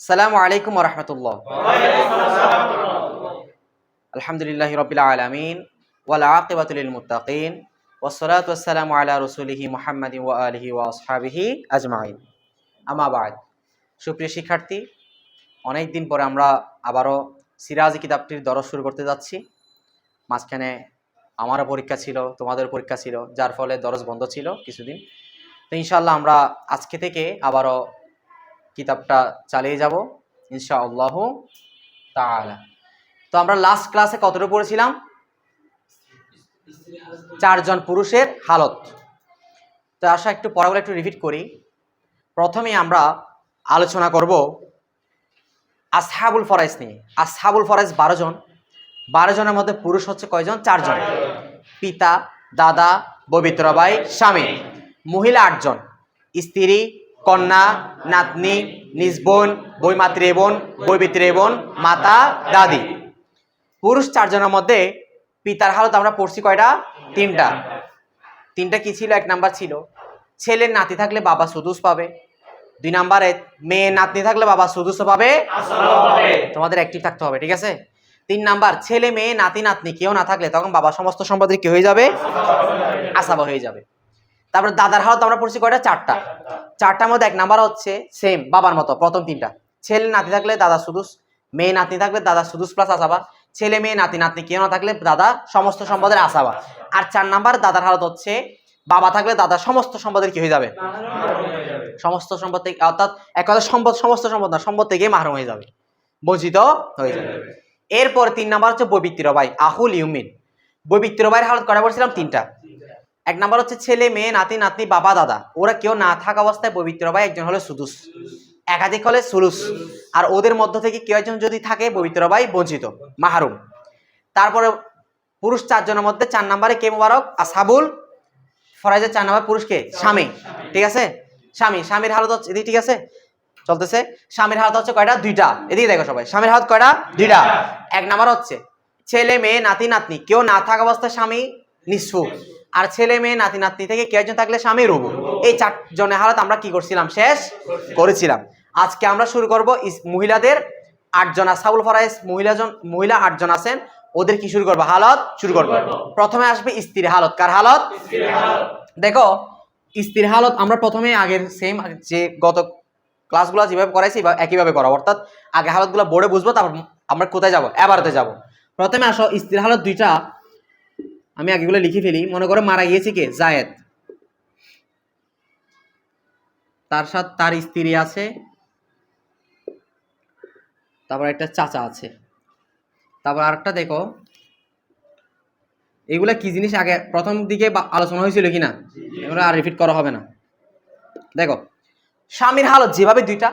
আসসালামু আলাইকুম রহমতুল্লাহ। আলহামদুলিল্লাহ রবিল আলমিন ওয়াল মুতাকিন ওসলাত ওসালামু আলা রসুলিহি মোহাম্মদ আলহি ওয়া আসহাবিহি আজমাইন। আমাবাদ সুপ্রিয় শিক্ষার্থী, অনেক দিন পরে আমরা আবারও সিরাজি কিতাবটির দরজ শুরু করতে যাচ্ছি। মাঝখানে আমারও পরীক্ষা ছিল তোমাদের পরীক্ষা ছিল, যার ফলে দরজ বন্ধ ছিল কিছুদিন। তো ইনশাল্লাহ আমরা আজকে থেকে আবারও কিতাবটা চালিয়ে যাব, ইনশাআল্লাহ তাআলা। তো আমরা লাস্ট ক্লাসে কতটুকু পড়েছিলাম? চারজন পুরুষের হালত। তো আসা একটু পড়াগুলো একটু রিপিট করি। প্রথমে আমরা আলোচনা করব আসহাবুল ফরাইজ নিয়ে। আসহাবুল ফরাইজ বারো জন। বারো জনের মধ্যে পুরুষ হচ্ছে কয়জন? চারজন। পিতা, দাদা, পবিত্র ভাই, স্বামী। মহিলা আটজন। স্ত্রী কন্যা, নাতনি, নিজ বোন বইমাতৃ বোন বৈবিত্রী বোন, মাতা, দাদি। পুরুষ চারজনের মধ্যে পিতার হালত আমরা পড়ছি কয়টা? তিনটা। তিনটা কি ছিল? এক নাম্বার ছিল। ছেলের নাতি থাকলে বাবা সুদুস পাবে। দুই নাম্বারে মেয়ে নাতনি থাকলে বাবা সুদুস পাবে। তোমাদের অ্যাক্টিভ থাকতে হবে, ঠিক আছে? তিন নাম্বার, ছেলে, মেয়ে, নাতি, নাতনি কেউ না থাকলে তখন বাবা সমস্ত সম্পদের কি হয়ে যাবে? আসাবা হয়ে যাবে। তারপর দাদার হালত আমরা পড়ছি কয়টা? চারটা। চারটার মধ্যে এক নাম্বার হচ্ছে সেম বাবার মতো, প্রথম তিনটা। ছেলে নাতি থাকলে দাদা সুদুস, মেয়ে নাতনি থাকলে দাদা সুদুস প্লাস আসাবা। ছেলে, মেয়ে, নাতি, নাতনি কেউ না থাকলে দাদা সমস্ত সম্পদের আসাবা। আর চার নাম্বার, দাদার হালত হচ্ছে বাবা থাকলে দাদা সমস্ত সম্পদের কি হয়ে যাবে? সমস্ত সম্পদ থেকে, অর্থাৎ এক কথা সম্পদ সমস্ত সম্পদ না, সম্পদ থেকে মাহরুম হয়ে যাবে। বঞ্চিত হয়ে যাবে। এরপর তিন নাম্বার হচ্ছে বৈবিত্র ভাই, আহুল ইউমিন। বৈবিত্র ভাইয়ের হালত করা বলছিলাম তিনটা। এক নাম্বার হচ্ছে ছেলে, মেয়ে, নাতি, নাতনি, বাবা, দাদা। ওরা কেউ না থাকা অবস্থায় পবিত্র ভাই একজন হলো সুদুস। একাধিক হলে সুলুস। আর ওদের মধ্য থেকে কেউ একজন যদি থাকে, পবিত্র ভাই বঞ্চিত, মাহারুম। তারপরে পুরুষ চারজনের মধ্যে চার নাম্বারে কে মুবারক? আসাবুল। ফরাইজের চার নাম্বার পুরুষকে স্বামী। ঠিক আছে? স্বামী। স্বামীর হালত হচ্ছে এদিকে ঠিক আছে? চলতেছে। স্বামীর হালত হচ্ছে কয়টা? দুইটা। এদিকে দেখো সবাই। স্বামীর হালত কয়টা? দুইটা। এক নাম্বার হচ্ছে ছেলে, মেয়ে, নাতি, নাতনি। কেউ না থাকা অবস্থায় স্বামী নিঃস্ব আর ছেলে মেয়ে, নাতি, নাতনি থেকে কেউ একজন থাকলে স্বামী রবু। এই চারজনের হালত আমরা কি করছিলাম? শেষ করেছিলাম। আজকে আমরা শুরু করব মহিলাদের আটজন আসাবুল ফরাইজ মহিলাজন মহিলা আটজন আছেন। ওদের কি শুরু করব? হালত শুরু করব। প্রথমে আসবে স্ত্রীর হালত। কার হালত? দেখো, স্ত্রীর হালত আমরা প্রথমে আগের সেম যে গত ক্লাসগুলো যেভাবে করাইছি একইভাবে করা অর্থাৎ আগে হালতগুলো বোর্ডে বুঝব, তারপর আমরা কোথায় যাব? এবারতে যাব। প্রথমে আসো, স্ত্রীর হালত দুইটা আমি আগেগুলো লিখে ফেলি। মনে করো মারা গিয়েছে কে? জায়েদ। তার সাথে তার স্ত্রী আছে। তারপর একটা চাচা আছে। তারপর আরেকটা দেখো। এগুলা কি জিনিস আগে প্রথম দিকে বা- আলোচনা হয়েছিল কিনা? এগুলো আর রিপিট করা হবে না। দেখো স্বামীর হালত যেভাবে দুইটা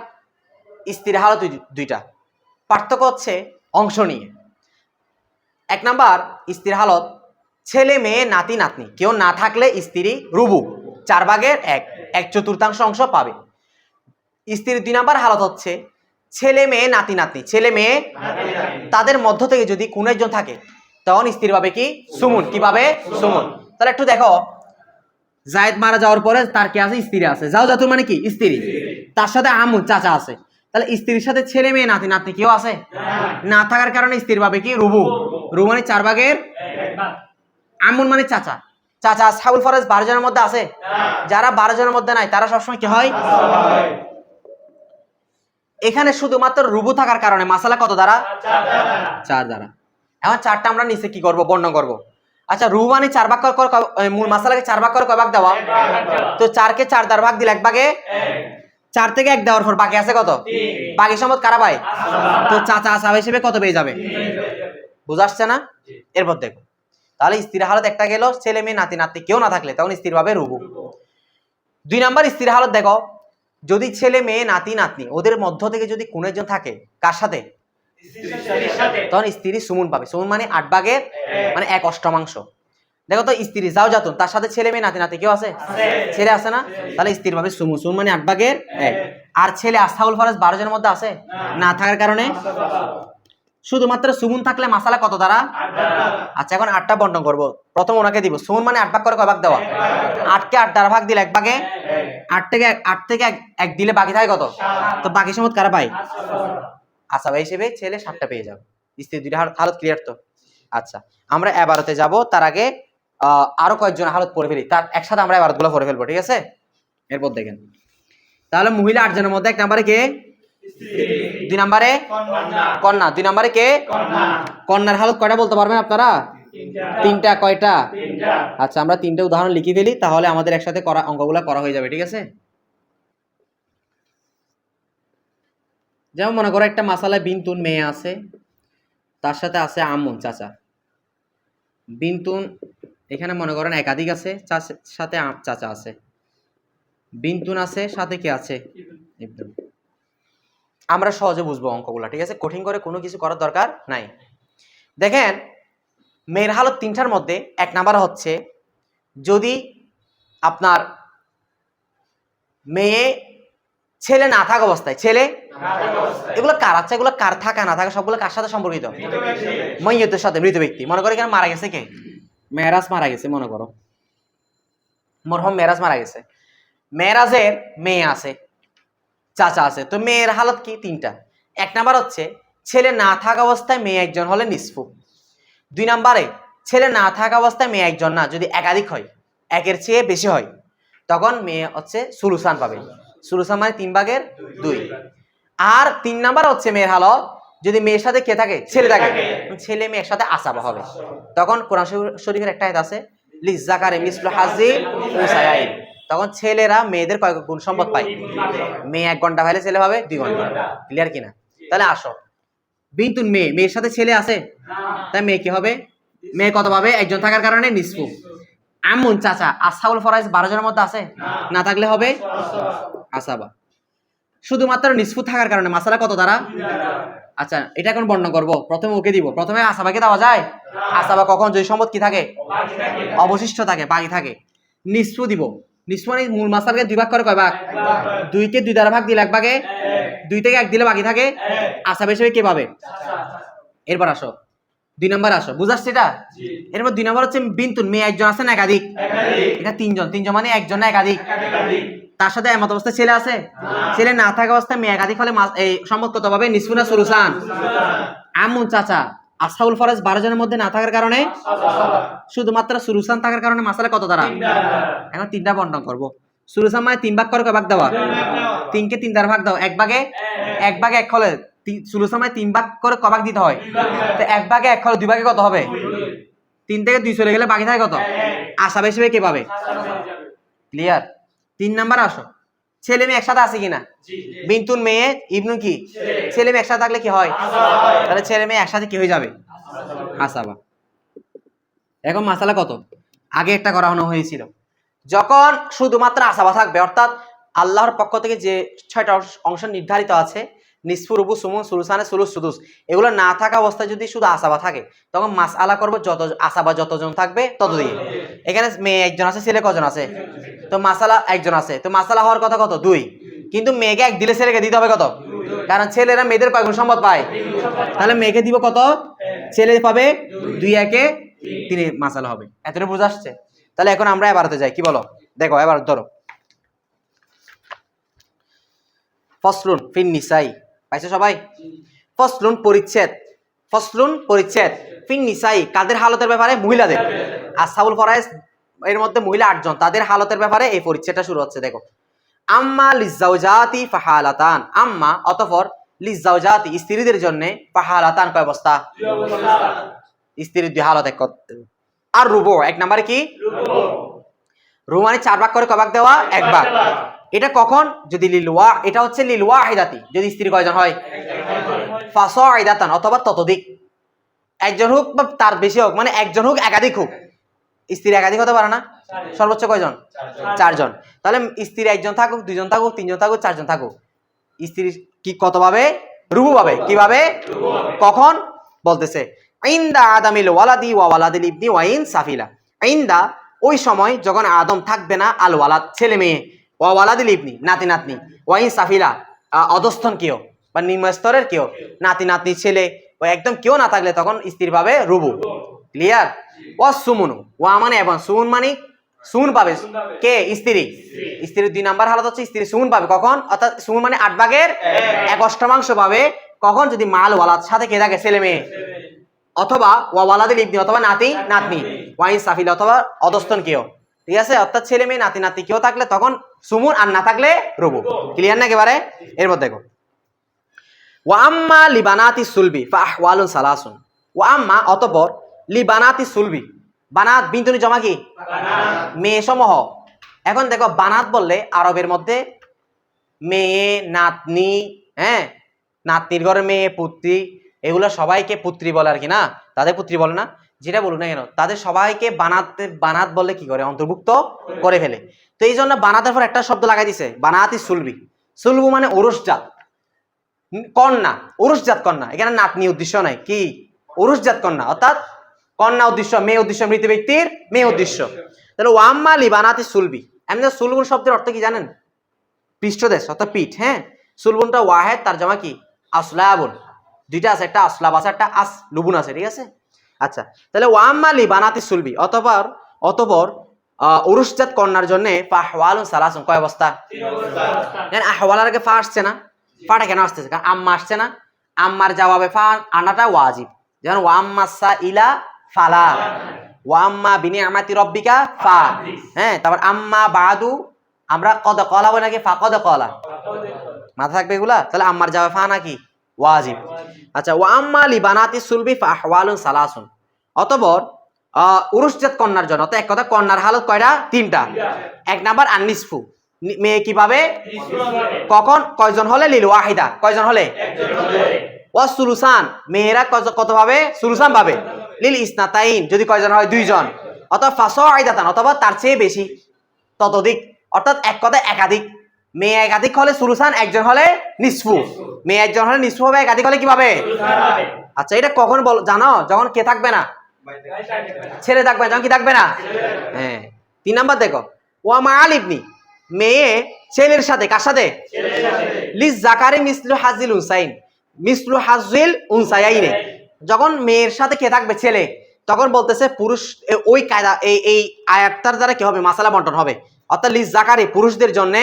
স্ত্রীর হালত দুইটা। পার্থক্য হচ্ছে অংশ নিয়ে। এক নাম্বার স্ত্রীর হালত ছেলে মেয়ে, নাতি, নাতনি। কেউ না থাকলে স্ত্রী রুবু, চার ভাগের এক। এক চতুর্থাংশ অংশ পাবে। স্ত্রীর দুই নাম্বার হালত হচ্ছে ছেলে মেয়ে, নাতি, নাতনি। ছেলে মেয়ে, তাদের মধ্য থেকে যদি কোনো একজন থাকে, তখন স্ত্রী পাবে কি? সুমন। কি পাবে? সুমন। তাহলে একটু দেখো। জায়েদ মারা যাওয়ার পরে তার কে আছে? স্ত্রী আছে। যাও জাতুর মানে কি? স্ত্রী। তার সাথে আমুল চাচা আছে। তাহলে স্ত্রীর সাথে ছেলে মেয়ে, নাতি, নাতনি কেউ আছে? না থাকার কারণে স্ত্রী পাবে কি? রুবু। রুবু মানে চার ভাগের আমুল মানে চাচা। চাচা সাবুল ফরাজ বারো জনের মধ্যে আছে? যারা বারো জনের মধ্যে নাই তারা সবসময় কি হয়? এখানে শুধুমাত্র রুবু থাকার কারণে মাসালা কত দ্বারা? চার দ্বারা। এখন চারটা আমরা নিচে কি করব? বর্ণ করব। আচ্ছা রু মানে চার ভাগ কর মূল মাসালাকে চার ভাগ করে কয় ভাগ দেওয়া? তো চারকে চার দ্বার ভাগ দিলে এক ভাগে? চার থেকে এক দেওয়ার পর বাকি আছে কত? বাকি সম্পদ কারা পায়? তো চাচা আসাব হিসেবে কত পেয়ে যাবে? বুঝা আসছে না? এরপর দেখো। তাহলে স্ত্রীর হালত একটা গেল, ছেলে মেয়ে, নাতি নাতি কেউ না থাকলে তখন স্ত্রীর ভাবে রুবু দুই নাম্বার স্ত্রীর হালত দেখো, যদি ছেলে মেয়ে, নাতি, নাতনি, ওদের মধ্য থেকে যদি কোনো একজন থাকে, কার সাথে? তখন স্ত্রী সুমন পাবে। সুমন মানে আট ভাগের মানে এক অষ্টমাংশ। দেখো তো, স্ত্রী যাও যাতুন, তার সাথে ছেলে মেয়ে, নাতি নাতি কেউ আছে? ছেলে আছে না? তাহলে স্ত্রীর ভাবে সুমন সুমন মানে আট ভাগের এক। আর ছেলে আস্তাউল ফরাজ বারো জনের মধ্যে আছে? না থাকার কারণে? শুধুমাত্র সুমুন থাকলে মাসালা কত দ্বারা আচ্ছা এখন আটটা বন্টন করব। প্রথম ওনাকে দিব। সুমুন মানে আট ভাগ করে কয় দেওয়া? আটকে আট দ্বারা ভাগ দিলে এক ভাগে? আট থেকে আট থেকে এক- দিলে বাকি থাকে কত? তো বাকি সময় কারা পাই ভাই হিসেবে ছেলে সাতটা পেয়ে যাবে। স্ত্রী দুইটা হালত- ক্লিয়ার তো? আচ্ছা আমরা এবারতে যাব। তার আগে আরও কয়েকজন হালত পড়ে ফেলি। তার একসাথে আমরা এবারতগুলো পড়ে ফেলব, ঠিক আছে? এরপর দেখেন। তাহলে মহিলা আটজনের মধ্যে এক নাম্বারে কে? দুই নম্বরে? কন্যা। দুই নম্বরে কে? কন্যার হালত কয়টা বলতে পারবেন আপনারা? তিনটা। কয়টা? আচ্ছা আমরা তিনটা উদাহরণ লিখে ফেলি, তাহলে আমাদের একসাথে করা অঙ্কগুলো করা হয়ে যাবে, ঠিক আছে? যেমন মনে করো, একটা মাসালায় বিনতুন মেয়ে আছে, তার সাথে আছে আমন, চাচা। বিনতুন, এখানে মনে করেন একাধিক আছে সাথে চাচা আছে। বিনতুন আছে, সাথে কে আছে? ইবনুন। আমরা সহজে বুঝব অঙ্কগুলো ঠিক আছে? কঠিন করে কোনো কিছু করার দরকার নাই। দেখেন মেয়ের হালত তিনটার মধ্যে এক নাম্বার হচ্ছে যদি আপনার মেয়ে ছেলে না থাকা অবস্থায় ছেলে এগুলো কার আচ্ছা এগুলো কার থাকা না থাকা সবগুলো কার সাথে সম্পর্কিত? মৈয়তের সাথে মৃত ব্যক্তি। মনে করো এখানে মারা গেছে কে? মেয়েরাজ মারা গেছে মনে করো। মরহম মেয়েরাজ মারা গেছে। মেয়েরাজের মেয়ে আছে। চাচা আছে। তো মেয়ের হালত কি? তিনটা। এক নাম্বার হচ্ছে, ছেলে না থাকা অবস্থায় মেয়ে একজন হলে নিষ্ফু। দুই নাম্বারে, ছেলে না থাকা অবস্থায় মেয়ে একজন না, যদি একাধিক হয়, একের চেয়ে বেশি হয়, তখন মেয়ে হচ্ছে সুলুসান পাবে। সুলুসান মানে তিন ভাগের দুই। আর তিন নাম্বার হচ্ছে মেয়ের হালত, যদি মেয়ের সাথে কে থাকে? ছেলে থাকে। ছেলে মেয়ের সাথে আসাবা হবে। তখন কোরআন শরীফের একটা আয়াত আছে লিজাকারে মিসলু হাজি উসায়াইন। তখন ছেলেরা মেয়েদের কয়েক গুণ সম্পদ পায়। মেয়ে এক ঘণ্টা ভাইলে ছেলে পাবে দুই ঘণ্টা। ক্লিয়ার কিনা? তাহলে আসো। বিন্তুন মেয়ে মেয়ের সাথে ছেলে আছে? তাই মেয়ে কি হবে? মেয়ে কত পাবে? একজন থাকার কারণে নিষ্পু আমুন চাচা আসাউল ফরাইজ বারো জনের মধ্যে আছে? না থাকলে হবে? আসাবা। শুধুমাত্র নিষ্পু থাকার কারণে মাসালা কত দ্বারা আচ্ছা এটা এখন বর্ণনা করব। প্রথমে ওকে দিব। প্রথমে আসাবাকে দেওয়া যায়? আসাবা কখন? যদি সম্পদ কি থাকে? অবশিষ্ট থাকে বাকি থাকে। নিষ্পু দিব। মানে মূল মাসালকে দুই ভাগ করে কয় ভাগ। দুইকে দুই দ্বারা ভাগ দিলে এক। ভাগে দুই থেকে এক দিলে বাকি থাকে। আসাবা হিসেবে কে পাবে? এরপর আসো। দুই নাম্বার আসো। বুঝাচ্ছি এটা? এরপর দুই নাম্বার হচ্ছে বিন্তুন। মেয়ে একজন আছে না একাধিক? এটা তিনজন। তিনজন মানে একজন না একাধিক? তার সাথে এমত অবস্থায় ছেলে আছে? ছেলে না থাকা অবস্থায় মেয়ে একাধিক হলে এই সম্মত কত পাবে নিসফুনা সুলুসান আমুন চাচা। আসাউল ফরাজ বারো জনের মধ্যে না থাকার কারণে? শুধুমাত্র সুলুসান থাকার কারণে মাসালা কত দ্বারা এখন তিনটা বন্টন করব। সুলুসান মানে তিন ভাগ করে ভাগ দেওয়া? তিনকে তিন দ্বারা ভাগ দাও। এক ভাগে? এক। ভাগে এক হলে তিন- সুলুসান মানে তিন ভাগ করে ক দিতে হয়? তো এক ভাগে এক হলে দুই ভাগে কত হবে? তিন থেকে দুই চলে গেলে বাকি থাকে কত? আশা হিসেবে কে পাবে ক্লিয়ার তিন নাম্বার আসো। ছেলে মেয়ে একসাথে আছে কিনা? বিন্তুন মেয়ে ইবনু কি? ছেলে মেয়ে। একসাথে থাকলে কি হয়? তাহলে ছেলে মেয়ে একসাথে কি হয়ে যাবে? আসাবা এখন মাসালা কত? আগে একটা করানো হয়েছিল। যখন শুধুমাত্র আসাবা থাকবে অর্থাৎ আল্লাহর পক্ষ থেকে যে ছয়টা অংশ- অংশ নির্ধারিত আছে নিসফু রুবু সুমুন সুলুসানে সুলুস সুদুস। এগুলো না থাকা অবস্থায় যদি শুধু আসাবা থাকে, তখন মাস আলা করব যত আসাবা যতজন থাকবে তত দিয়ে এখানে মেয়ে একজন আছে, ছেলে কজন আছে? তো মাসালা একজন আছে। তো মাসালা হওয়ার কথা কত? দুই। কিন্তু মেয়েকে এক দিলে ছেলেকে দিতে হবে কত? কারণ ছেলেরা মেয়েদের কয় সম্পদ পায়। তাহলে মেয়েকে দিব কত? ছেলে পাবে দুই একে তিনি মাসালা হবে। এতটা বুঝে আসছে? তাহলে এখন আমরা এবারতে যাই। কি বলো? দেখো, এবার ধরো। ফসলুন ফিন নিসাই। পাইছো সবাই? ফসলুন পরিচ্ছেদ ফসলুন পরিচ্ছেদ। ফিন নিসাই কাদের হালতের ব্যাপারে? মহিলাদের। আসাবুল ফরাইজ এর মধ্যে মহিলা আটজন। তাদের হালতের ব্যাপারে এই পরিচ্ছেদটা শুরু হচ্ছে দেখো। আম্মা লিজাউজাতি ফাহালাতান। আম্মা অতঃপর লিজাউজাতি স্ত্রীদের জন্য ফাহালাতান কয় অবস্থা? স্ত্রীর দুই হালত এক আর রুবো এক নম্বরে কি? রুবো মানে চার ভাগ করে কয় ভাগ দেওয়া? এক ভাগ। এটা কখন? যদি লিলওয়া এটা হচ্ছে লিলওয়া আইদাতি যদি স্ত্রী কয়জন হয়? ফাঁস আইদাতান অথবা ততোধিক। একজন হোক বা তার বেশি হোক মানে একজন হোক একাধিক হোক। স্ত্রী একাধিক হতে পারে না? সর্বোচ্চ কয়জন? চারজন। তাহলে স্ত্রী একজন থাকুক, দুইজন থাকুক, তিনজন থাকুক, চারজন থাকুক। স্ত্রী কি কত পাবে? রুবু পাবে। কীভাবে কখন? বলতেছে, ইন্দা আদামিল ওয়ালাদি ওয়া ওয়ালাদিল ইবনি ওয়াইন সাফিলা। ইন্দা, ওই সময় যখন আদম থাকবে না, আল ওয়ালাদ ছেলে মেয়ে ওয়া ওয়ালাদিল ইবনি, নাতি নাতনি। ওয়াইন সাফিলা অধস্থন কেউ, বা নিম্ন স্তরের কেউ, নাতি নাতনি, ছেলে, ওই একদম কেউ না থাকলে তখন স্ত্রী পাবে রুবু। ক্লিয়ার ও সুমুনু ও মানে এবং সুমুন মানে সুন পাবে। কে? স্ত্রী। স্ত্রীর দুই নাম্বার হালত হচ্ছে স্ত্রী সুন পাবে। কখন? অর্থাৎ সুন মানে আট ভাগের এক অষ্টমাংশ পাবে। কখন? যদি মাল ওয়ালার সাথে কে থাকে, ছেলে মেয়ে। অথবা ওয়ালাদের ইবনি অথবা নাতি, নাতনি। ওয়াইন সাফিল অথবা অদস্তন কেউ। ঠিক আছে? অর্থাৎ ছেলে মেয়ে নাতি নাতি কেউ থাকলে তখন সুমুন আর না থাকলে রবু। ক্লিয়ার না একেবারে? এরপর দেখো। ওয়াম্মা লিবানাতি সুলবি ফাহওয়ালুন সালাসুন। ওয়াম্মা অতপর লিবানাতি সুলবি। বানাত বিন্দুনি জমা কি? মেয়ে সমূহ এখন দেখো বানাত বললে আরবের মধ্যে মেয়ে নাতনি হ্যাঁ? নাতনির ঘরে মেয়ে পুত্রী এগুলো সবাইকে পুত্রী বলে আর কি না? তাদের পুত্রী বলে না? যেটা বলুন না কেন, তাদের সবাইকে বানাতে, বানাত বলে কি করে? অন্তর্ভুক্ত করে ফেলে। তো এই জন্য বানাতের পর একটা শব্দ লাগাই দিছে, বানাতি সুলবি। সুলবু মানে ওরসজাত কন্যা ওরসজাত কন্যা। এখানে নাতনি উদ্দেশ্য নাই। কি? ওরসজাত কন্যা। অর্থাৎ কন্যা উদ্দেশ্য, মেয়ে উদ্দেশ্য, মৃত ব্যক্তির মেয়ে উদ্দেশ্য। তাহলে ওয়াম্মা বানাতি সুলবি। এমনি সুলবুন শব্দের অর্থ কি জানেন? পৃষ্ঠদেশ, অর্থাৎ পিঠ হ্যাঁ? সুলবুনটা ওয়াহেদ, তার জমা কি? আসলাবুন। দুইটা আছে, একটা আসলাব আছে, একটা আস, লুবুন আছে, ঠিক আছে? আচ্ছা তাহলে ওয়াম্মা লিবানাতি সুলবি, অতপর অতপর উরুষজাত কন্যার জন্য ফাহওয়ালুন সালাসুন, কয় অবস্থা? আহওয়ালার আগে ফা আসছে না? ফাটা কেন আসতেছে? কারণ আম্মা আসছে না? আম্মার জবাবে ফা আনাটা ওয়াজিব। যেমন ওয়াম্মা সা ইলা ফালা। ওয়াম্মা বিনি আমাতি রব্বিকা ফা। হ্যাঁ তারপর আম্মা বাদু, আমরা কদ কলা বই নাকি ফা কদ কলা? মাথা থাকবে এগুলা? তাহলে আম্মার জবাবে ফা নাকি? ওয়াজিব। আচ্ছা ওয়াম্মা লিবানাতি সুলবি ফাহওয়ালুন সালাসুন। অতপর আহ, উরুষজাত কন্যার জন্য তো এক কথা কন্যার হালত কয়টা? তিনটা। এক নাম্বার আননিসফু। মেয়ে কীভাবে? কখন? কয়জন হলে? লিল ওয়াহিদা। কয়জন হলে? ও সুলুসান। মেয়েরা কত- ভাবে সুলুসান ভাবে। লিল ইসনাতাইন। যদি কয়জন হয়? দুইজন। অথবা ফাঁস আইদাতান অথবা তার চেয়ে বেশি ততোধিক। অর্থাৎ এক কথায় একাধিক। মেয়ে একাধিক হলে সুলুসান একজন হলে নিসফু। মেয়ে একজন হলে নিসফু হবে একাধিক হলে কীভাবে? আচ্ছা এটা কখন বল, জানো? যখন কে থাকবে না? ছেলে থাকবে যখন কি থাকবে না? হ্যাঁ তিন নাম্বার দেখো। ওয়ামা আলিবনি মেয়ে ছেলের সাথে, কার সাথে? লিজ জাকারি মিসলু হাজিল উনসাইন, মিসলু হাজিল উনসাইনে যখন মেয়ের সাথে কে থাকবে, ছেলে? তখন বলতেছে পুরুষ ওই কায়দা এই এই আয়াতটার দ্বারা কি হবে? মাসালা বন্টন হবে। অর্থাৎ লিজ জাকারি পুরুষদের জন্য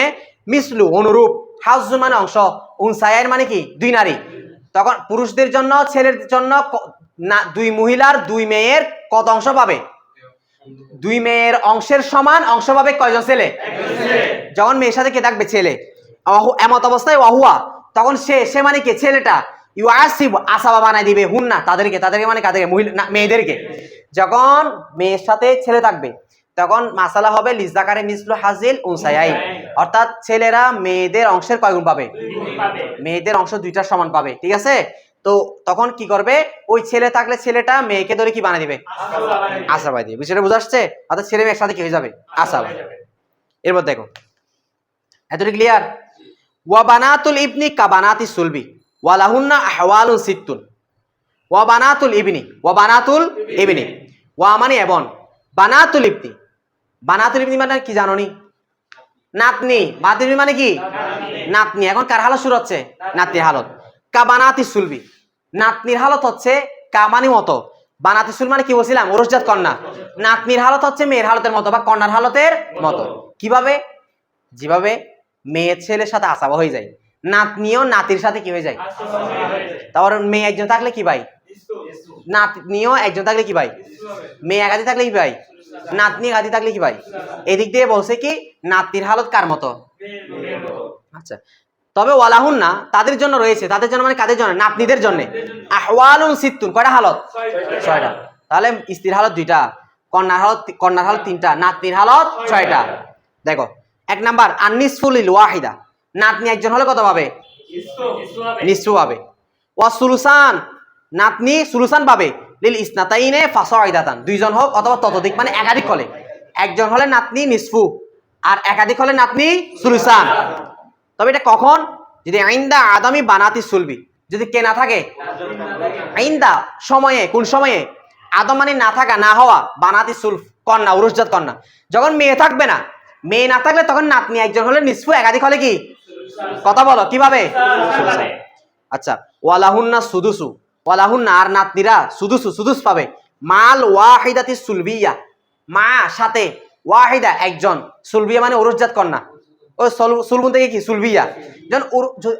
মিসলু অনুরূপ। হাজু মানে অংশ উনসাইন মানে কি? দুই নারী। তখন পুরুষদের জন্য, ছেলের জন্য না, দুই মহিলার, দুই মেয়ের কত অংশ পাবে? দুই মেয়ের অংশের সমান অংশ পাবে কয়জন ছেলে? যখন মেয়ের সাথে কে থাকবে? ছেলে। এমত অবস্থায় অহুয়া। তখন সে সে মানে কে? ছেলেটা। ইউ আসিব আসাবা বানাই দিবে। হুন না, তাদেরকে তাদেরকে মানে কাদেরকে? মহিলা মেয়েদেরকে। যখন মেয়ের সাথে ছেলে থাকবে তখন মাসালা হবে লিজাকারে মিসলু হাজিল উনসায়াই অর্থাৎ ছেলেরা মেয়েদের অংশের কয়গুণ পাবে? মেয়েদের অংশ দুইটার সমান পাবে ঠিক আছে? তো তখন কি করবে? ওই ছেলে থাকলে ছেলেটা মেয়েকে ধরে কি বানিয়ে দিবে? আশাবাদ দিয়ে বিষয়টা বুঝে আসছে? অর্থাৎ ছেলে মেয়ে একসাথে কি হয়ে যাবে? আশাবাদ এরপর দেখো। এতটা ক্লিয়ার ওয়া বানাতুল ইবনি কা বানাতি সুলবি। ওয়া লাহুন্না আহওয়ালুন সিত্তুন। ওয়া বানাতুল ইবনি। ওয়া বানাতুল ইবনি। ওয়া মানে এবন বানাতুল ইবনি। বানাতুল ইবনি মানে কি জানো নি নাতনি। বানাতুল ইবনি মানে কি? নাতনি। এখন কার হালত শুরু হচ্ছে? নাতনির হালত। কা বানাতি সুলবি। নাতনির হালত হচ্ছে কামানি মতো। বানাতি সুল মানে কি বলছিলাম? ওরসজাত কন্যা। নাতনির হালত হচ্ছে মেয়ের হালতের মতো বা কন্যার হালতের মতো। কীভাবে? যেভাবে মেয়ে ছেলের সাথে আসাবা হয়ে যায়। নাতনিও নাতির সাথে কি হয়ে যায়? তারপর মেয়ে একজন থাকলে কি ভাই? নাতনিও একজন থাকলে কি ভাই? মেয়ে একাধিক থাকলে কি ভাই? নাতনি একাধিক থাকলে কি ভাই? এদিক দিয়ে বলছে কি নাতনির হালত কার মতো? আচ্ছা তবে ওয়ালাহুন না তাদের জন্য রয়েছে। তাদের জন্য মানে কাদের জন্য? নাতনিদের জন্য। আহওয়ালুন সিত্তুন কয়টা হালত? ছয়টা। তাহলে স্ত্রীর হালত দুইটা কন্যার হালত কন্যার হালত তিনটা নাতনির হালত ছয়টা। দেখো এক নাম্বার আনিসফুলিল ওয়াহিদা। নাতনি একজন হলে কত পাবে? নিশ্চু পাবে। ওয়া সুলুসান নাতনি সুলুসান পাবে। লিল ইসনাতাইনে ফাসাইদাতান। দুইজন হোক অথবা ততোধিক মানে একাধিক হলে। একজন হলে নাতনি নিসফু আর একাধিক হলে নাতনি সুলুসান। তবে এটা কখন? যদি আইন্দা আদামি বানাতি সুলবি। যদি কে না থাকে? আইন্দা সময়ে কোন সময়ে? আদম মানে না থাকা না হওয়া বানাতি সুলফ কন্যা উরুষজাত কন্যা। যখন মেয়ে থাকবে না মেয়ে না থাকলে তখন নাতনি একজন হলে নিসফু একাধিক হলে কি? কথা বলো কীভাবে? আচ্ছা ওয়ালাহুন্না সুদুসু। ওয়ালাহুন আর নাতনিরা সুদুস সুদুস পাবে। মাল ওয়াহিদাতি সুলবিয়া মা সাথে, ওয়াহিদা একজন। সুলবিয়া মানে ওরুজাত কন্যা। ও সুলবুন থেকে কি? সুলবিয়া যেমন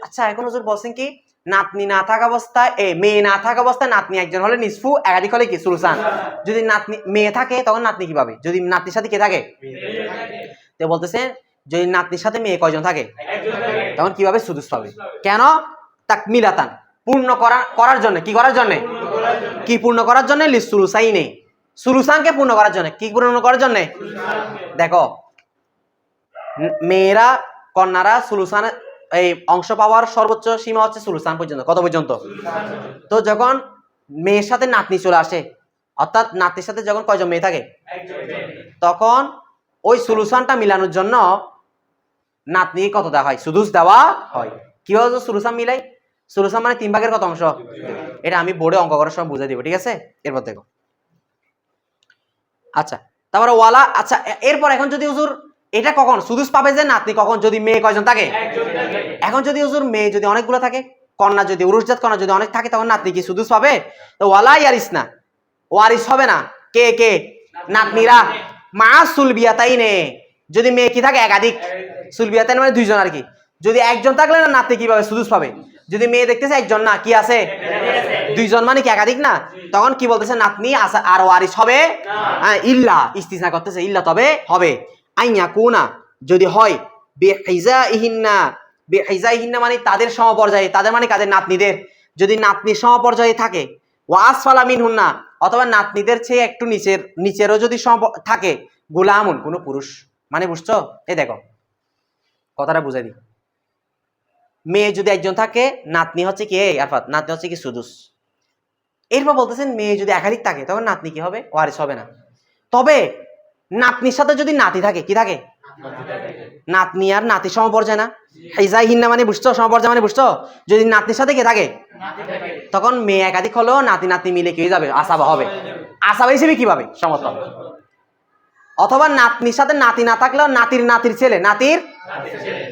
আচ্ছা এখন হুজুর বলছেন কি? নাতনি না থাকা অবস্থায়, এ, মেয়ে না থাকা অবস্থায় নাতনি একজন হলে নিসফু একাধিক হলে কি? সুলসান। যদি নাতনি মেয়ে থাকে, তখন নাতনি কি পাবে? যদি নাতনির সাথে কে থাকে? তো বলতেছেন যদি নাতনির সাথে মেয়ে কয়জন থাকে? তখন কীভাবে সুদুস পাবে। কেন? তাক মিলাতান পূর্ণ করা, করার জন্য, কি করার জন্য? কি পূর্ণ করার জন্য? লিসুলুসাই নেই সুলুসানকে পূর্ণ করার জন্য, কি পূর্ণ করার জন্য? দেখো মেয়েরা, কন্যারা সুলুসান এই অংশ পাওয়ার সর্বোচ্চ সীমা হচ্ছে সুলুসান পর্যন্ত। কত পর্যন্ত? তো যখন মেয়ের সাথে নাতনি চলে আসে, অর্থাৎ নাতির সাথে যখন কয়জন মেয়ে থাকে? তখন ওই সুলুসানটা মিলানোর জন্য নাতনি কত দেওয়া হয়? সুদুস দেওয়া হয়। কীভাবে সুলুসান মিলাই সুলুসান মানে তিন ভাগের কত অংশ? এটা আমি বোর্ডে অঙ্ক করার সময় বুঝাই দিব, ঠিক আছে? এরপর দেখো। আচ্ছা তারপরে ওয়ালা আচ্ছা এরপর এখন যদি হুজুর, এটা কখন? সুদুস পাবে যে নাতনি? কখন? যদি মেয়ে কয়জন থাকে? এখন যদি হুজুর মেয়ে যদি অনেকগুলো থাকে, কন্যা যদি উরুজাত কন্যা যদি অনেক থাকে, তখন নাতনি কি সুদুস পাবে? তো ওয়ালা ইয়ারিস না। ওয়ারিস হবে না। কে কে? নাতনিরা। মা সুলবিয়া তাই নে যদি মেয়ে কি থাকে? একাধিক। সুলবিয়া তাই মানে দুইজন আর কি। যদি একজন থাকলে না, নাতনি কীভাবে সুদুস পাবে? যদি মেয়ে দেখতেছে একজন না কি আছে? দুইজন মানে কি একাধিক না? তখন কি বলতেছে নাতনি আসা আর ওয়ারিস হবে? হ্যাঁ, ইল্লা ইস্তিসনা করতেছে ইল্লা তবে হবে। আইয়া কুনা যদি হয় বেহিজা ইহিন্না বেহিজা ইহিন্না মানে তাদের সমপর্যায়ে তাদের মানে কাদের? নাতনিদের। যদি নাতনি সমপর্যায়ে থাকে ওয়াসফালা মিনহুন্না অথবা নাতনিদের চেয়ে একটু নিচের নিচেরও যদি থাকে গুলামুন কোনো পুরুষ। মানে বুঝছ? এই দেখো কথাটা বুঝাই দিই। মেয়ে যদি একজন থাকে, নাতনি হচ্ছে কি আরফাত, নাতনি হচ্ছে কি সুদুস। এরপর বলতেছেন, মেয়ে যদি একাধিক থাকে, তখন নাতনি কি হবে? ওয়ারিস হবে না। তবে নাতনির সাথে যদি নাতি থাকে, কি থাকে? নাতনি আর নাতি সমপর্যায় না। হেজাই হিন্না মানে বুঝছ? সমপর্যায় মানে বুঝছ? যদি নাতনির সাথে কে থাকে? তখন মেয়ে একাধিক হলেও নাতি নাতনি মিলে কি যাবে, আসাবা হবে। আসাবা হিসেবে কি পাবে অথবা নাতনির সাথে নাতি না থাকলেও নাতির নাতির ছেলে, নাতির?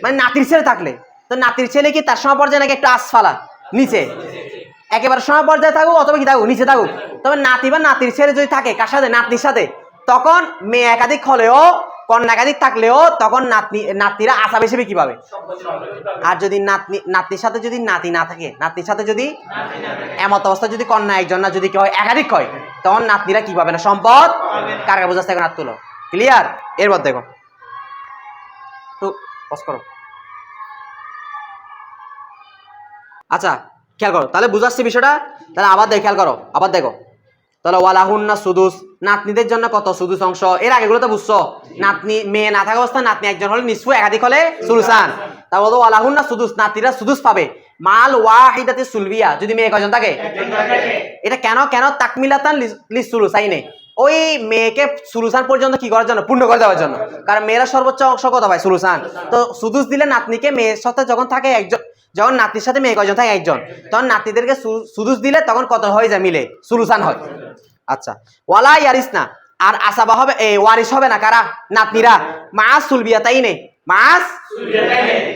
মানে নাতির ছেলে থাকলে। তো নাতির ছেলে কি তার সমপর্যায়ে নাকি একটু আসফালা নিচে। একেবারে সমপর্যায়ে থাকুক অথবা কি থাকুক, নিচে থাকুক। তবে নাতি বা নাতির ছেলে যদি থাকে, কার সাথে? নাতনির সাথে। তখন মেয়ে একাধিক হলেও, কন্যা একাধিক থাকলেও তখন নাতনি, নাতিরা আশা হিসেবে কি পাবে। আর যদি নাতনি নাতনির সাথে যদি নাতি না থাকে নাতনির সাথে যদি এমত অবস্থা যদি কন্যা একজন না, যদি কেউ একাধিক হয়, তখন নাতনিরা কি পাবে না? সম্পদ কার বোঝাচ্ছে এখন হাত তুলো। ক্লিয়ার এরপর দেখো। তো পজ করো। আচ্ছা খেয়াল করো, তাহলে বুঝাচ্ছি বিষয়টা, তাহলে আবার দেখ, খেয়াল করো, আবার দেখো। তাহলে ওয়ালাহুন্না সুদুস, নাতনিদের জন্য কত সুদুস অংশ? এর আগেগুলো তো বুঝছ, নাতনি মেয়ে না থাকা অবস্থায় নাতনি একজন হলে নিসফু একাধিক হলে সুলুসান। তারপর ওয়ালাহুন্না সুদুস নাতিরা সুদুস পাবে। মাল ওয়াহিদাতে সুলবিয়া, যদি মেয়ে কজন থাকে? এটা কেন কেন? তাকমিলাতান লিস সুলুসাইনে ওই মেয়েকে সুলুসান পর্যন্ত কি করার জন্য? পূর্ণ করে দেওয়ার জন্য। কারণ মেয়েরা সর্বোচ্চ অংশ কত পায় সুলুসান। তো সুদুস দিলে নাতনিকে মেয়ের সাথে যখন থাকে একজন যখন নাতির সাথে মেয়ে কয়জন থাকে? একজন। তখন নাতিদেরকে সুদুস দিলে তখন কত হয়ে যায় মিলে? সুলুসান হয়। আচ্ছা। ওয়ালা ইয়ারিস না আর আসাবা হবে এই ওয়ারিস হবে না কারা? নাতনিরা। মাস সুলবিয়া তাই নেই মাস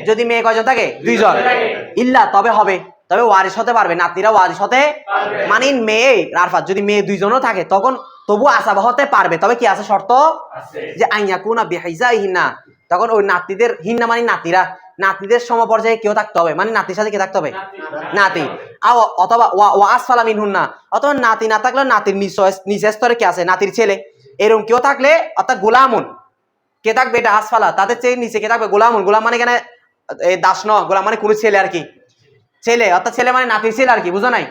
যদি মেয়ে কয়জন থাকে? দুইজন ইল্লা তবে হবে। তবে ওয়ারিস হতে পারবে নাতনিরা ওয়ারিস হতে মানে মেয়ে আরফাত যদি মেয়ে দুইজনও থাকে তখন তবু আসাবা হতে পারবে। তবে কি আছে শর্ত? যে আইয়া কুনা বেহাইজা হিন্না তখন ওই নাতিদের হিন্না মানে নাতিরা। নাতিদের সমপর্যায়ে কেউ থাকতে হবে। মানে নাতির সাথে কে থাকতে হবে? নাতি। অথবা ওয়া- ওয়া আসফালা মিন হুন্না অথবা নাতি না থাকলে নাতির নিচ নিচের স্তরে কে আছে? নাতির ছেলে। এরকম কেউ থাকলে অর্থাৎ গোলামুন। কে থাকবে? এটা আসফালা। তাদের চেয়ে নিচে কে থাকবে? গোলামুন। গোলাম মানে এখানে এই দাস ন গোলাম মানে কোনো ছেলে আর কি। ছেলে। অর্থাৎ ছেলে মানে নাতির ছেলে আর কি। বুঝো নাই?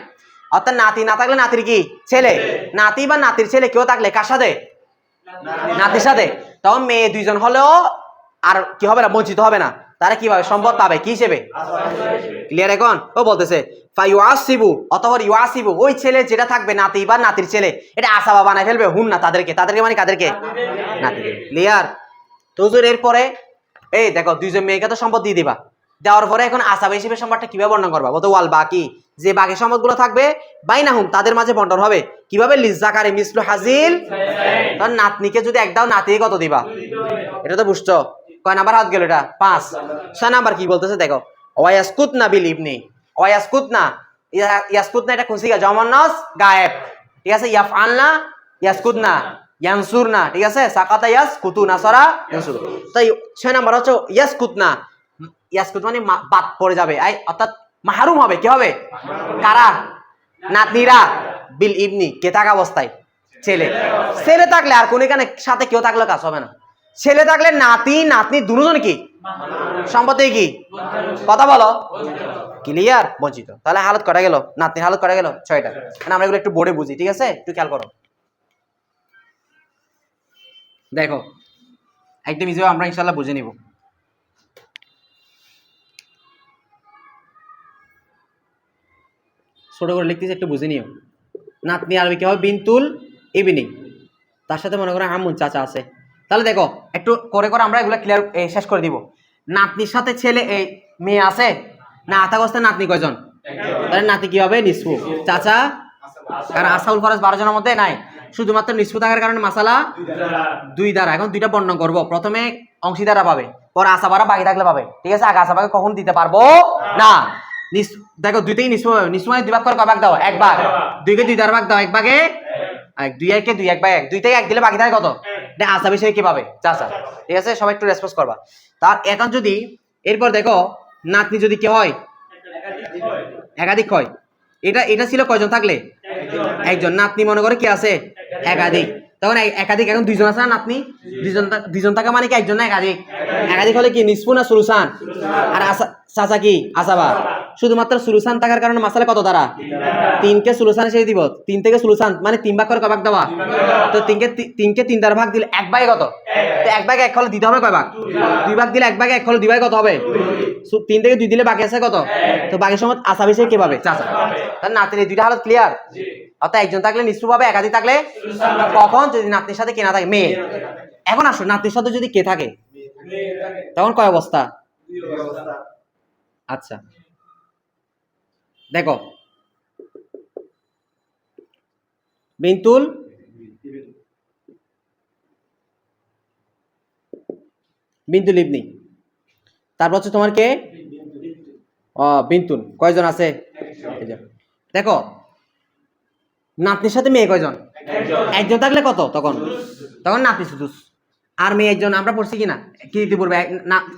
অর্থাৎ নাতি না থাকলে নাতির কি? ছেলে। নাতি বা নাতির ছেলে কেউ থাকলে কার সাথে। নাতির সাথে। তখন মেয়ে দুইজন হলেও আর কি হবে না? বঞ্চিত হবে না। তারা কীভাবে সম্পদ পাবে? কি হিসেবে? ক্লিয়ার এখন? ও বলতেছে ওই ছেলে যেটা থাকবে নাতি বা নাতির ছেলে, এটা ফেলবে, হুন না তাদেরকে। তাদেরকে মানে কাদেরকে? নাতিকে। ক্লিয়ার এরপরে, এই দেখো, দুইজন মেয়েকে তো সম্পদ দিয়ে দিবা। দেওয়ার পরে এখন আসাবা হিসেবে সম্পদটা কীভাবে বর্ণনা করবা? বলতো, ওয়াল বাকি, যে বাকি সম্পদগুলো থাকবে বাইনা হুম তাদের মাঝে বন্টন হবে। কীভাবে? লিজাকারে মিসলু হাজিল তখন নাতনিকে যদি এক দাও নাতি কত দিবা? এটা তো বুঝছ? কয় নাম্বার হাত গেল এটা? পাঁচ। ছয় নাম্বার কি বলতেছে দেখো। ওয়াসকুত না বিল ইবনি। ওয়াসকুত না ইয়া- ইয়াসকুত না এটা কোন সিগা জমান্নাস গায়েব। ঠিক আছে? ইয়াফ আনলা ইয়াসকুত না ইয়ানসুর না ঠিক আছে? সাকাতা ইয়াস কুতু নাসরা ইয়ানসুর। তাই ছয় নাম্বার হচ্ছে ইয়াসকুত না ইয়াসকুত মানে বাদ পড়ে যাবে। আই, অর্থাৎ মাহরুম হবে। কি হবে? কারা? নাতনিরা। বিল ইবনি। কে থাকা অবস্থায়? ছেলে। ছেলে থাকলে আর কোন এখানে সাথে কেউ থাকলে কাজ হবে না। ছেলে থাকলে নাতি, নাতনি দুজন কি? সম্পত্তি কি? কথা বলো। ক্লিয়ার বঞ্চিত। তাহলে হালত করা গেল? নাতনির হালত করা গেল? ছয়টা। মানে আমরা এগুলো একটু বোর্ডে বুঝি, ঠিক আছে? একটু খেয়াল করো। দেখো, একদম ইজি আমরা ইনশাল্লাহ বুঝে নিব। ছোট করে লিখতেছি, একটু বুঝে নিও। নাতনি আরবি কি হবে বিনতুল ইভিনিং তার সাথে মনে করো আমুন চাচা আছে। তাহলে দেখো, একটু করে করে আমরা এগুলো ক্লিয়ার শেষ করে দিব। নাতনির সাথে ছেলে, এই মেয়ে আছে? না আতা অবস্থায় নাতনি কয়জন? তাহলে নাতি কি হবে? নিসফু। চাচা? কারণ আসাউল ফরাজ বারো জনের মধ্যে নাই? শুধুমাত্র নিসফু থাকার কারণে মাসালা দুই দ্বারা। এখন দুইটা বর্ণন করব। প্রথমে অংশীদারা পাবে, পরে আশা বাড়া বাকি থাকলে পাবে। ঠিক আছে? আগে আশা বাকি কখন দিতে পারব? না। দেখো, দুইটাই নিসফু হবে। নিসফু মানে দুই ভাগ করে ভাগ দাও? এক ভাগ। দুইকে দুই দ্বারা ভাগ দাও। এক ভাগে দুই একে দুই, এক ভাগ এক। দুই থেকে এক দিলে বাকি থাকে কত? এটা আশা বিষয়ে কি পাবে চাচা ঠিক আছে? সবাই একটু রেসপন্স করবা। তার এখন যদি, এরপর দেখো, নাতনি যদি কি হয়? একাধিক হয়। এটা এটা ছিল কয়জন থাকলে? একজন। নাতনি মনে করে কি আছে? একাধিক। তখন একাধিক এখন দুইজন আছে না নাতনি? দুইজন দুইজন থাকা মানে কি একজন না একাধিক? একাধিক হলে কি নিসফু না সুলুসান আর আসা চাচা কি? আসাবা শুধুমাত্র সুলুসান থাকার কারণে মাসালে কত দ্বারা তিনকে সুলুসান হিসেবে দিব। তিন থেকে সুলুসান মানে তিন ভাগ করে কয় ভাগ দেওয়া? তো তিনকে তিনকে তিন দ্বারা ভাগ দিলে এক ভাগে কত? তো এক ভাগে এক হলে দিতে হবে কয় ভাগ? দুই ভাগ দিলে এক ভাগে এক হলে দুই ভাগে কত হবে? তিন থেকে দুই দিলে বাকি আছে কত? তো বাকি সময় আশা বিষয়ে কে পাবে? চাচা। তাহলে নাতির এই দুইটা হালত ক্লিয়ার অর্থাৎ একজন থাকলে নিশ্চয় পাবে, একাধিক থাকলে কখন? যদি নাতনির সাথে কেনা থাকে, মেয়ে। এখন আসো নাতনির সাথে যদি কে থাকে, তখন কয় অবস্থা? আচ্ছা। দেখো। বিন্তুল। বিন্তুল ইবনি। তারপর হচ্ছে তোমার কে? বিন্তুল। কয়জন আছে? দেখো, নাতনির সাথে মেয়ে কয়জন? একজন থাকলে কত তখন? তখন নাতি শুধু। আর মেয়ে একজন, আমরা পড়ছি কিনা? কি দিতে পড়বে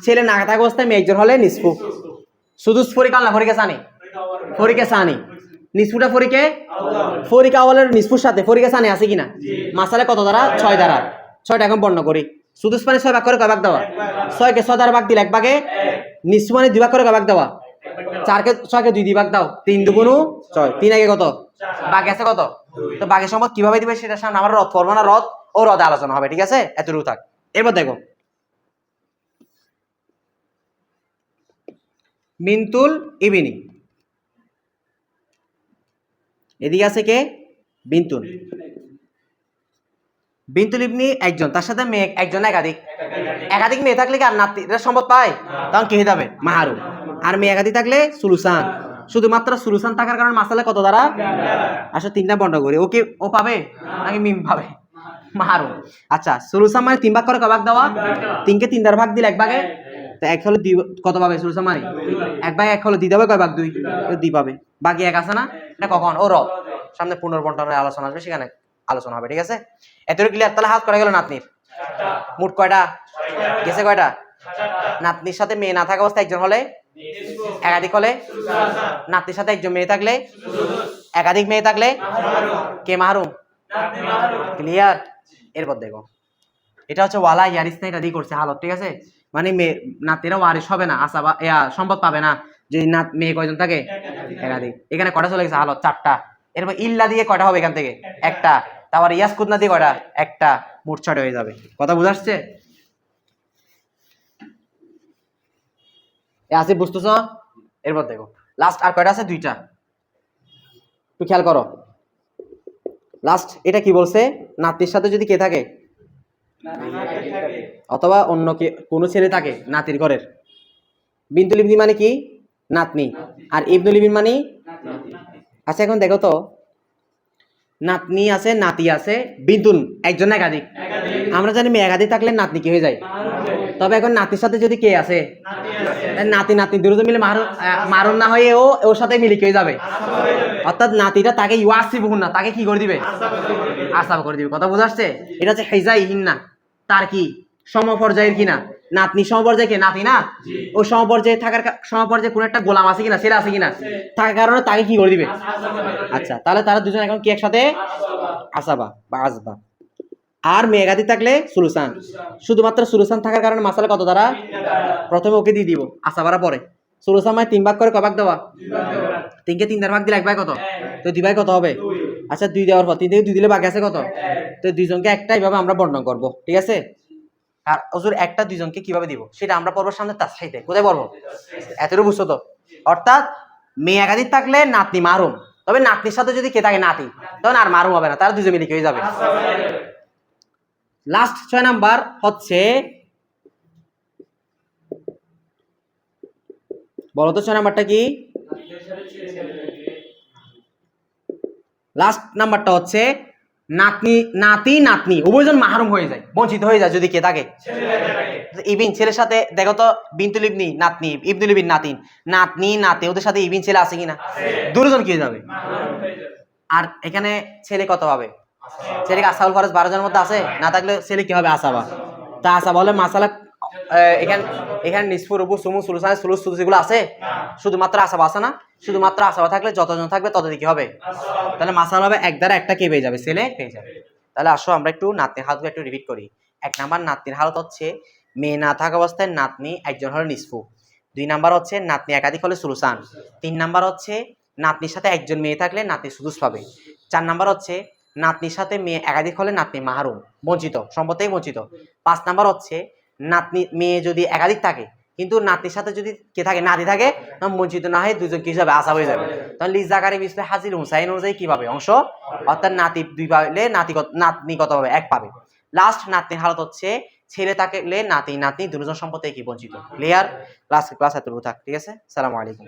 ছেলে না থাকা অবস্থায় মেয়ে একজন হলে নিসফু শুধু ফরিকাল না সানি ফরিকে সানি। নিসফুটা ফরিকে? ফরিকা আওয়ালের নিসফুর সাথে। ফরিকে সানি আছে কিনা? মাসালে কত দ্বারা? ছয় দ্বারা। ছয়টা এখন বর্ণ করি। মানে ছয় ভাগ করে কয় ভাগ দেওয়া? ছয়কে ছয় দ্বারা ভাগ দিলে এক ভাগে? নিসফু মানে দুই ভাগ করে কয় ভাগ দেওয়া? চারকে, ছয়কে দুই দুই ভাগ দাও। তিন দুগুণু ছয়। তিন আগে কত? বাকি আছে কত? তো বাকি সম্পদ কীভাবে দিবে সেটা সামনে আমরা রথ করব না রথ ও রথে আলোচনা হবে, ঠিক আছে? এতটুকু থাক। এরপর দেখো। মিন্তুল ইবিনি। এদিকে আছে কে? বিন্তুল। বিন্তুল ইবনি একজন, তার সাথে মেয়ে, একজন একাধিক। একাধিক মেয়ে থাকলে কি আর নাতি এটা সম্পদ পায়? তখন কে যাবে? মাহারু। আর মেয়ে একাধিক থাকলে সুলুসান। শুধুমাত্র সুলুসান থাকার কারণে মাসালে কত দ্বারা? আসলে তিনটা বন্ধ করি। ওকে ও পাবে? নাকি মিম পাবে? মাহারু। আচ্ছা সুলুসান মানে তিন ভাগ করে ভাগ দেওয়া? তিনকে তিন দ্বারা ভাগ দিলে এক ভাগে? তো এক হলে দুই কত পাবে সুলুসান মানে? এক ভাগ এক হলে দিতে হবে কয় ভাগ দুই? দুই পাবে। বাকি এক আছে না? এটা কখন? ও রথ সামনে পুনর্বন্টনের আলোচনা আসবে সেখানে আলোচনা হবে ঠিক আছে? এতটুকু ক্লিয়ার তাহলে হাত করা গেল নাতনির। মোট কয়টা? গেছে কয়টা? নাতনির সাথে মেয়ে না থাকা অবস্থায় একজন হলে? একাধিক হলে? নাতনির সাথে একজন মেয়ে থাকলে? একাধিক মেয়ে থাকলে? কে মাহরুম? ক্লিয়ার এরপর দেখো। এটা হচ্ছে ওয়ালা ইয়ারিস না এটা দিয়ে করছে হালত ঠিক আছে? মানে মেয়ে, নাতিরা ওয়ারিস হবে না, আশা বা সম্পদ পাবে না যদি নাত, মেয়ে কয়জন থাকে? একাধিক। এখানে কটা চলে গেছে? হালত, চারটা। এরপর ইল্লা দিয়ে কয়টা হবে এখান থেকে? একটা। তারপর ইয়াস কুদনা দিয়ে কয়টা? একটা। মোট ছয়টা হয়ে যাবে। কথা বুঝাচ্ছে এ, আসিফ, বুঝতেছ? এরপর দেখো। লাস্ট আর কয়টা আছে? দুইটা। একটু খেয়াল করো। লাস্ট এটা কি বলছে? নাতির সাথে যদি কে থাকে? অথবা অন্য কে কোনো ছেলে থাকে নাতির ঘরের। বিন্তুল ইবনি মানে কি? নাতনি। আর ইবনুল ইবিন মানে? আচ্ছা এখন দেখো তো। নাতনি আছে, নাতি আছে বিন্দুন একজন একাধিক। আমরা জানি একাধিক থাকলে নাতনি কি হয়ে যায়? তবে এখন নাতির সাথে যদি কে আছে? নাতি, নাতনি দুজন মিলে মারুন না হয়ে ও, ওর সাথে মিলিক হয়ে যাবে? অর্থাৎ নাতিটা তাকে ইউআসি বহুন না, তাকে কি করে দিবে? আসাব করে দিবে। কথা বুঝাচ্ছে এটা হচ্ছে হেজাই হিন্না তার কি? সমপর্যায়ের কিনা? নাতনি সমপর্যায় কি? নাতি না? ও সমপর্যায়ে থাকার সমপর্যায়ে কোন একটা গোলাম আছে কিনা ছেলে আছে কিনা? থাকার কারণে তাকে কি করে দিবে? আচ্ছা তাহলে তারা দুজন এখন কি একসাথে? আসাবা। বা আসবা। আর মেঘাদি থাকলে সুলুসান। শুধুমাত্র সুলুসান থাকার কারণে মাসালা কত দ্বারা প্রথমে ওকে দিয়ে দিব আসাবারা পরে। সুলুসান মানে তিন ভাগ করে কবাক দেওয়া? তিনকে তিন ভাগ দিলে এক ভাগ কত? তো দুই ভাগ কত হবে? আচ্ছা দুই দেওয়ার পর তিন থেকে দুই দিলে বাকি আছে কত? তো দুইজনকে একটা এইভাবে আমরা বর্ণন করব ঠিক আছে? আর ওজুর একটা দুইজনকে কীভাবে দিব? সেটা আমরা পড়ব সামনে তার সাইতে কোথায় পড়ব? এতটুকু বুঝছ তো? অর্থাৎ মেয়ে একাধিক থাকলে নাতনি মারুম। তবে নাতনির সাথে যদি কে থাকে নাতি, তখন আর মারুম হবে না, তারা দুজন মিলে হয়ে যাবে। লাস্ট ছয় নাম্বার হচ্ছে, বলো তো ছয় নাম্বারটা কি? লাস্ট নাম্বারটা হচ্ছে নাতনি নাতি নাতনি উভয়জন মাহরুম হয়ে যায় বঞ্চিত হয়ে যায় যদি কে থাকে। ইবিন ছেলের সাথে দেখো তো বিন্তুল ইবনি নাতনি ইবনুল ইবিন নাতিন। নাতনি নাতি ওদের সাথে ইবিন ছেলে আছে কিনা? দুজন কি যাবে? আর এখানে ছেলে কত হবে? ছেলে আসাউল খরচ ফরজ বারো জনের মধ্যে আছে? না থাকলে ছেলে কি হবে? আসাবা। তা আসাবা হলে মাসালা এখানে এখানে নিসফুর রুবু সুমু, সুলুসান, সুলুস সুলুস, এগুলো আছে? শুধুমাত্র আসাবা আছে না? শুধুমাত্র আসাবা থাকলে যতজন থাকবে ততদিন কি হবে। তাহলে মাসাল হবে এক দ্বারা একটা কে পেয়ে যাবে? ছেলে পেয়ে যাবে। তাহলে আসো, আমরা একটু নাতনির একটু রিপিট করি। এক নাম্বার নাতনির হালত হচ্ছে মেয়ে না থাকা অবস্থায় নাতনি একজন হলো নিসফু দুই নাম্বার হচ্ছে নাতনি একাধিক হলে সুলুসান। তিন নাম্বার হচ্ছে নাতনির সাথে একজন মেয়ে থাকলে নাতনি সুদুস পাবে। চার নাম্বার হচ্ছে নাতনির সাথে মেয়ে একাধিক হলে নাতনি মাহরুম, বঞ্চিত সম্পদ বঞ্চিত। পাঁচ নাম্বার হচ্ছে নাতনি, মেয়ে যদি একাধিক থাকে, কিন্তু নাতির সাথে যদি কে থাকে, নাতি থাকে বঞ্চিত না হয় দুজন কি হিসাবে আসা হয়ে যাবে। তখন লিজ জাকারি হাজির হুসাইন অনুযায়ী কি পাবে অংশ? অর্থাৎ নাতি দুই পাইলে নাতি কত নাতনি কত পাবে এক পাবে। লাস্ট নাতনির হালত হচ্ছে ছেলে থাকলে নাতি, নাতনি দুজন সম্পত্তি কি বঞ্চিত? ক্লিয়ার ক্লাস ক্লাস এতটুকু থাক, ঠিক আছে? সালামু আলাইকুম।